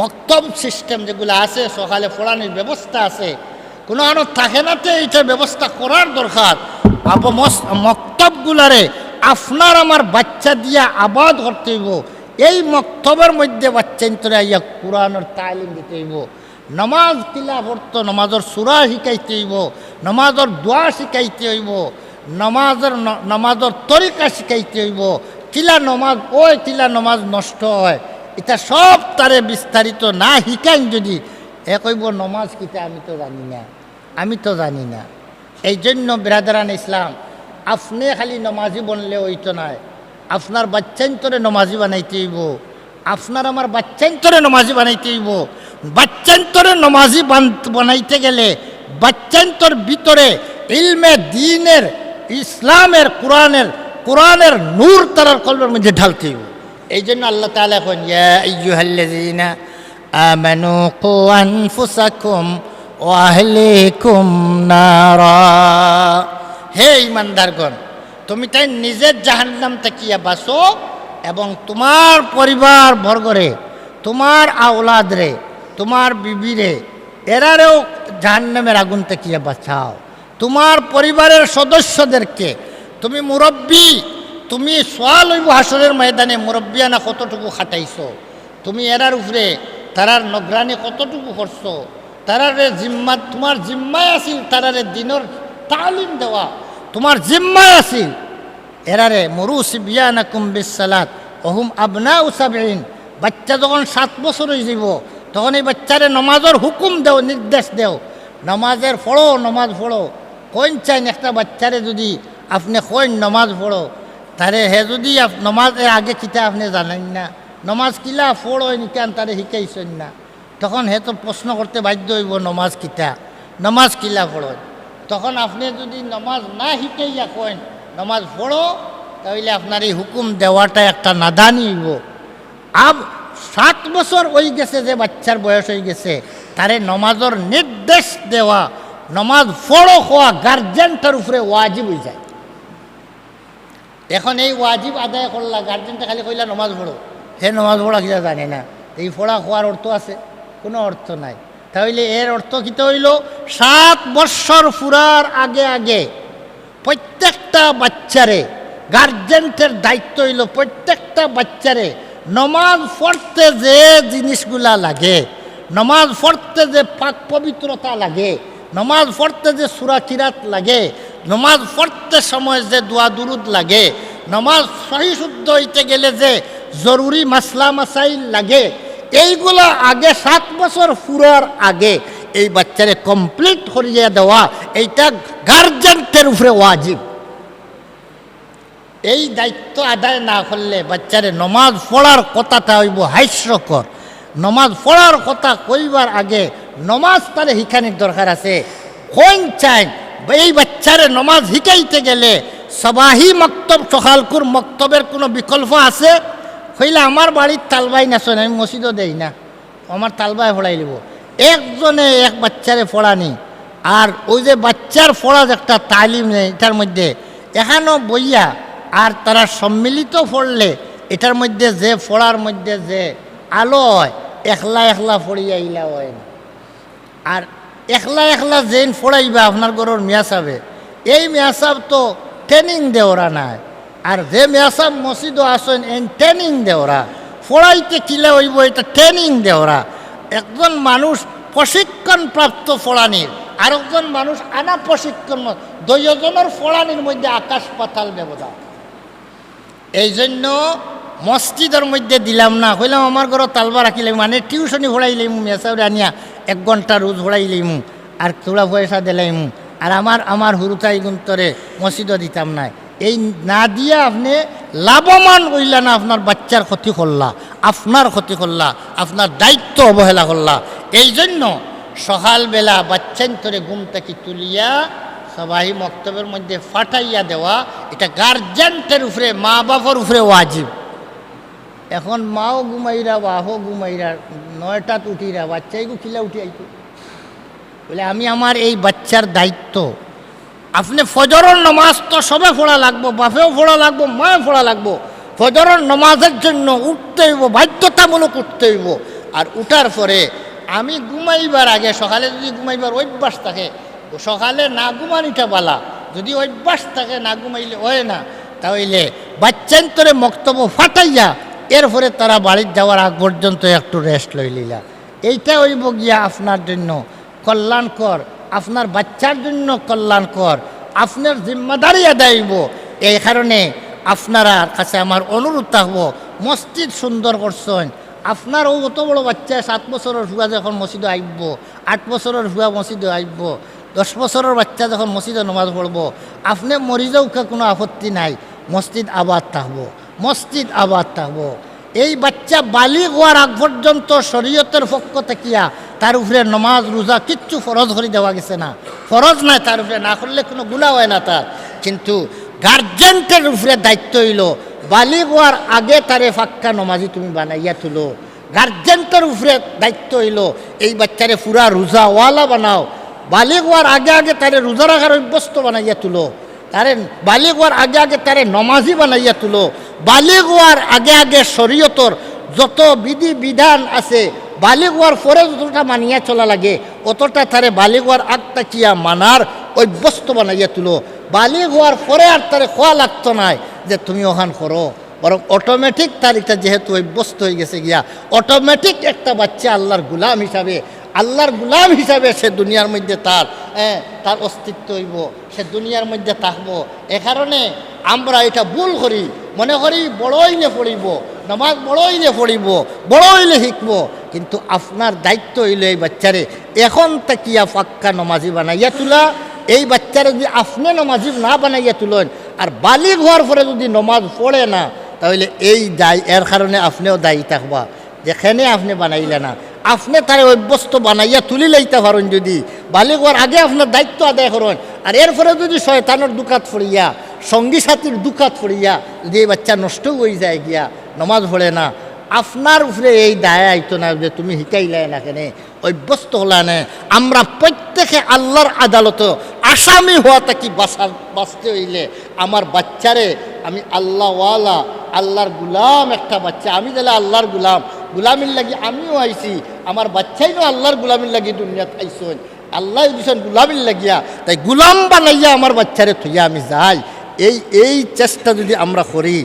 মক্তব সিস্টেম যেগুলো আছে, সকালে পড়ানোর ব্যবস্থা আছে, কোনো আরও থাকে না তো এইটা ব্যবস্থা করার দরকার। আপ মক্তবগুলারে আপনার আমার বাচ্চা দিয়া আবাদ করতে হইব। এই মক্তবের মধ্যে বাচ্চা ইন্তরে আইয়া কোরআনের তালিম দিতে হইব। নমাজ কিলা পড়তো নমাজর সুরা শিকাইতে হইব, নমাজর দোয়া শিকাইতে হইব, নমাজের নমাজর তরিকা শিকাইতে হইব। কিলা নমাজ, ওই কিলা নমাজ নষ্ট হয়। এটা সব তারে বিস্তারিত না শিকাইন যদি, এ কইব, নমাজ কিতা আমি তো জানি না, আমি তো জানি না। এই জন্য ব্রাদারান ইসলাম, আপনি খালি নমাজি বনলে হইতো নাই আপনার বাচ্চান্তরে নমাজি বানাইতে হইব, আপনার আমার বাচ্চান্তরে নমাজি বানাইতে হইব। বাচ্চান্তরে নমাজি বান- বানাইতে গেলে বাচ্চান্তর ভিতরে ইলমে দিনের, ইসলামের, কোরআনের কোরআনের নূর তারার কলবের মধ্যে ঢালতে হইব। এই জন্য আল্লাহ তাআলা এখন, ইয়া আইয়ুহাল্লাযীনা আমানু কু আনফুসাকুম আহলিকুম নারা। হে ইমানদারগণ তুমি তাই নিজের জাহান্নাম তাকিয়া বাসো এবং তোমার পরিবার বর্গরে তোমার আওলাদরে তোমার বিবিরে এরারেও জাহান্নামের আগুন তাকিয়া বাঁচাও তোমার পরিবারের সদস্যদেরকে তুমি মুরব্বী তুমি সোয়াল হইব হাসরের ময়দানে মুরব্বিয়ানা কতটুকু খাটাইছো? তুমি এরার উপরে তারার নগরানি কতটুকু করছ তারারে জিম্মা তোমার জিম্মায় আছিল তারারে দিনের তালিম দেওয়া তোমার জিম্মায় আছিল এরারে মরু সিবিয়ানা কুম্বিস সালাত অহুম আবনা উসাবিন বাচ্চা যখন সাত বছর হয়ে যাব, তখন এই বাচ্চারে নমাজের হুকুম দেও নির্দেশ দেও। নমাজের ফড়ো নমাজ ফড়ো কোন চাইন একটা বাচ্চারে যদি আপনি কইন নমাজ পড়ো তারে হে যদি নমাজের আগে কিতা আপনি জানেন না? নমাজ কিলা ফড়ো নিকান তারে শিকাইছেন না? তখন হে তো প্রশ্ন করতে বাধ্য হইব নমাজ কিতা। নমাজ কিলা পড়ো তখন আপনি যদি নমাজ না শিকাইয়া কইন, নমাজ পড়ো তাহলে আপনার এই হুকুম দেওয়াটা একটা নাদানি হইব। আব সাত বছর হয়ে গেছে যে বাচ্চার বয়স হয়ে গেছে, তারে নমাজর নির্দেশ দেওয়া, নমাজ ফড়ো হওয়া গার্জেনটার উপরে ওয়াজিব হয়ে যায়। এখন এই ওয়াজিব আদায় করলা, গার্জেনটা খালি কইলা নমাজ পড়ো। হে নমাজ পড়া কিনা জানে না। এই পড়া হওয়ার অর্থ আছে? কোনো অর্থ নাই। তাহলে এর অর্থ কিতে হইল? সাত বৎসর ফুরার আগে আগে প্রত্যেকটা বাচ্চারে গার্জেন্টের দায়িত্ব হইল প্রত্যেকটা বাচ্চারে নমাজ পড়তে যে জিনিসগুলা লাগে, নমাজ পড়তে যে পাক পবিত্রতা লাগে, নমাজ পড়তে যে সুরাকিরাত লাগে নমাজ পড়তে সময় যে দোয়া দুরুদ লাগে, নমাজ সহি শুদ্ধ হইতে গেলে যে জরুরি মাসলা মাসাইল লাগে, এইগুলো আগে সাত বছর ফুরার আগে এই বাচ্চারে কমপ্লিট করিয়ে দেওয়া, এইটা গার্জেন্টের উপরে ওয়াজিব। এই দায়িত্ব আদায় না করলে বাচ্চারে নমাজ পড়ার কথাটা হইব হাস্যকর। নমাজ পড়ার কথা কইবার আগে নমাজ তারে শিখানির দরকার আছে। কোন চাই এই বাচ্চারে নমাজ শিখাইতে গেলে সবাহি মক্তব সকালকুর মক্তবের কোনো বিকল্প আছে? হইলে আমার বাড়ির তালবাই নাচন আমি মসজিদও দেই না। আমার তালবাই ফড়াই লিব। একজনে এক বাচ্চারে ফড়ানি, আর ওই যে বাচ্চার ফড়ার একটা তালিম নেই, এটার মধ্যে এখানেও বইয়া আর তারা সম্মিলিত পড়লে এটার মধ্যে যে ফড়ার মধ্যে যে আলো হয়, একলা একলা ফড়িয়া ইলা হয় আর একলা একলা যেন ফড়াইবা, আপনার ঘরের মিয়া সাবে এই মিয়া সাব তো ট্রেনিং দেওরা নাই। আর যে মিয়া সাব মসজিদও আসেন, এন ট্রেনিং দেওরা। ফড়াইতে কিলা হইব, এটা ট্রেনিং দেওরা। একজন মানুষ প্রশিক্ষণ প্রাপ্ত ফড়ানির, আরেকজন মানুষ আনা প্রশিক্ষণ দুইজনের ফড়ানির মধ্যে আকাশ পাতাল ব্যবধান। এই জন্য মসজিদের মধ্যে দিলাম না। কইলাম, আমার ঘর তালবা রাখিলাম মানে টিউশনি ভরাইলাম মেসাউরে আনিয়া এক ঘণ্টা রোজ ভরাইলাম আর তোলা পয়সা দিলাম আর আমার আমার হুরুতাই গুন্তরে মসজিদও দিতাম না এই না দিয়ে আপনি লাভবান হইলা না আপনার বাচ্চার ক্ষতি করলা আপনার ক্ষতি করলা আপনার দায়িত্ব অবহেলা করলা এই জন্য সকালবেলা বাচ্চান্তরে ঘুম থেকে তুলিয়া সবাই মক্তবের মধ্যে ফাটাইয়া দেওয়া এটা গার্জেন্টের উপরে মা বাবার উপরে ওয়াজিব এখন মাও ঘুমাইরা বাহও ঘুমাইরা, নয়টাত উঠিরা বাচ্চাইগু খিলা উঠি আইতো। বলে, আমি আমার এই বাচ্চার দায়িত্ব। আপনি ফজরের নমাজ তো সবে পড়া লাগবো, বাপেও পড়া লাগবো, মাও পড়া লাগবো। ফজরের নমাজের জন্য উঠতে হইব, বাধ্যতামূলক উঠতে হইব। আর উঠার পরে আমি ঘুমাইবার আগে, সকালে যদি ঘুমাইবার অভ্যাস থাকে সকালে না ঘুমানিটা বালা। যদি অভ্যাস থাকে না ঘুমাইলে হয় না। তাহলে বাচ্চান্তরে মক্তব্য ফাটাইয়া এরপরে তারা বাড়ির যাওয়ার আগ পর্যন্ত একটু রেস্ট লইলিলা এইটা হইব গিয়া আপনার জন্য কল্যাণকর, আপনার বাচ্চার জন্য কল্যাণকর, আপনার জিম্মাদারি আদায় হইব। এই কারণে আপনারা কাছে আমার অনুরোধ থাকব, মসজিদ সুন্দর করছেন। আপনার ও অত বড় বাচ্চা, সাত বছরের ভুয়া যখন মসজিদে আইব, আট বছরের ভুয়া মসজিদে আইব, দশ বছরের বাচ্চা যখন মসজিদে নমাজ পড়ব, আপনি মরি যাওকা কোনো আপত্তি নাই, মসজিদ আবাদ থাকব। মসজিদ আবাদ থাকব। এই বাচ্চা বালি হওয়ার আগ পর্যন্ত শরীয়তের পক্ষ থাকিয়া তার উপরে নমাজ রোজা কিচ্ছু ফরজ করে দেওয়া গেছে না। ফরজ নাই তার উপরে না করলে কোনো গুণা হয় না তার কিন্তু গার্জেন্টের উপরে দায়িত্ব হইল বালি হওয়ার আগে তারে ফাক্কা নমাজি তুমি বানাইয়া তুলো। গার্জেন্টের উপরে দায়িত্ব হইল, এই বাচ্চারে পুরা রোজাওয়ালা বানাও। বালি হওয়ার আগে আগে তারে রোজা রাখার অভ্যস্ত বানাইয়া তুলো। তারে বালি হওয়ার আগে আগে তারে নমাজি বানাইয়া তুলো। বালিগ হওয়ার আগে আগে শরীয়তর যত বিধি বিধান আছে বালিগ হওয়ার পরে যতটা মানিয়া চলা লাগে অতটা তারে বালিগ হওয়ার আগ তাকিয়া মানার অভ্যস্ত বানাইয়া তুলো। বালিগ হওয়ার পরে আর তারে খোয়া লাগতো নাই যে তুমি ওখান করো। বরং অটোমেটিক তার এটা যেহেতু অভ্যস্ত হয়ে গেছে গিয়া অটোমেটিক একটা বাচ্চা আল্লাহর গুলাম হিসাবে আল্লাহর গুলাম হিসাবে সে দুনিয়ার মধ্যে তার হ্যাঁ, তার অস্তিত্ব হইব সে দুনিয়ার মধ্যে থাকব। এ কারণে আমরা এটা ভুল করি। মনে করি বড়ইলে পড়িব, নমাজ বড়ইলে পড়িব, বড়ইলে শিখব। কিন্তু আপনার দায়িত্ব হইল এই বাচ্চারে, এখন তাকিয়া ফাক্কা নমাজি বানাইয়া তোলা। এই বাচ্চারে যদি আপনি নমাজি না বানাইয়া তুলেন, আর বালিগ হওয়ার পরে যদি নমাজ পড়ে না, তাহলে এই দায়, এর কারণে আপনিও দায়ী থাকবা। যেখানে আপনি বানাইলে না, আপনি তার অভ্যস্ত বানাইয়া তুলি লাইতে পারেন যদি। বালিগ হওয়ার আগে আপনার দায়িত্ব আদায় করেন, আর এরপরে যদি শয়তানোর দুকাত ফড়িয়া সঙ্গী সাথীর দুকাত ফড়িয়া যদি এই বাচ্চা নষ্ট হয়ে যায় গিয়া নমাজ পড়ে না, আপনার উপরে এই দায় আইতো না যে তুমি শিকাইলে না কেনে, অভ্যস্ত হলা না। আমরা প্রত্যেকে আল্লাহর আদালত আসামি হওয়াটা কি বাসা বাঁচতে হইলে? আমার বাচ্চারে আমি আল্লাহওয়ালা, আল্লাহর গুলাম একটা বাচ্চা, আমি তাহলে আল্লাহর গুলাম। গুলামির লাগি আমিও আইছি। আমার বাচ্চাই তো আল্লাহর গুলামির লাগি দুনিয়াত আইসন আল্লাহ দিছেন গুলামির লাগিয়া, তাই গুলাম বানাইয়া আমার বাচ্চারে থইয়া আমি যাই। এই এই চেষ্টা যদি আমরা করি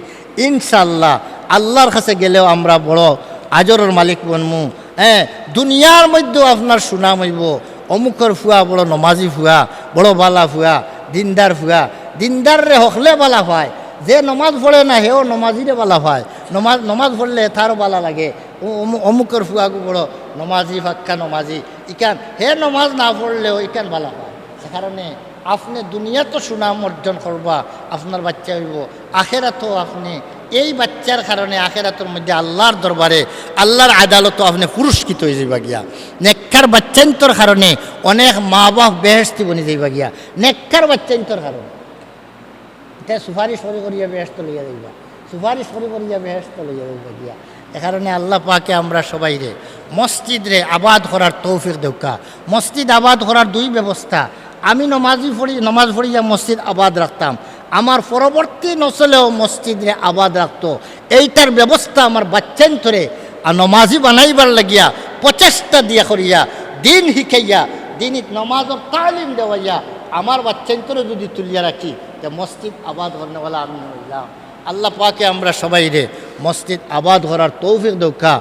ইনশাল্লাহ আল্লাহর কাছে গেলেও আমরা বড় আজরের মালিক বনমু। হ্যাঁ দুনিয়ার মধ্যেও আপনার সুনাম হইব। অমুকর ফুয়া বড় নমাজি ফুয়া, বড় বালা ফুয়া, দিনদার ফুয়া। দিনদাররে হকলে বালা পায় যে নমাজ পড়ে না হেও নমাজিরে বালা পায় নমাজ নমাজ পড়লে তারও বালা লাগে। অমুকর ফুয়াগু বড় নমাজি, ফাক্কা নমাজি। ইকান, হে নমাজ না পড়লেও ইকান বালা পায় সে কারণে আপনি দুনিয়া তো সুনাম অর্জন করবা, আপনার বাচ্চা হইব। আখেরা তো আপনি এই বাচ্চার কারণে আখেরাতের মধ্যে আল্লাহর দরবারে, আল্লাহর আদালত আপনি পুরস্কৃত হয়ে যাইবা গিয়া। নেককার বাচ্চান্তর কারণে অনেক মা বাপ বেহেস্তি বনি যাইবা গিয়া। নেককার বাচ্চান্তর কারণে। এটা সুপারিশ করে করিয়া বেহেস্ত লইয়া যাইবা। সুপারিশ করে করিয়া বেহেস্ত লইয়া যাইবা গিয়া। এ কারণে আল্লাহ পাকে আমরা সবাই রে মসজিদ রে আবাদ করার তৌফিক দেউকা। মসজিদ আবাদ করার দুই ব্যবস্থা আমি নমাজি পড়ি, নমাজ পড়িয়া মসজিদ আবাদ রাখতাম। আমার পরবর্তী নসলেও মসজিদে আবাদ রাখতো। এইটার ব্যবস্থা আমার বাচ্চান্তরে আর নমাজি বানাইবার লাগিয়া, প্রচেষ্টা দিয়া করিয়া, দিন শিখাইয়া, দিনিক নমাজের তালিম দেওয়াইয়া আমার বাচ্চান্তরে যদি তুলিয়া রাখি, তে মসজিদ আবাদ করনেওয়ালা আমি হইলাম। আল্লাহ পাকে আমরা সবাই রে মসজিদ আবাদ করার তৌফিক দৌকা।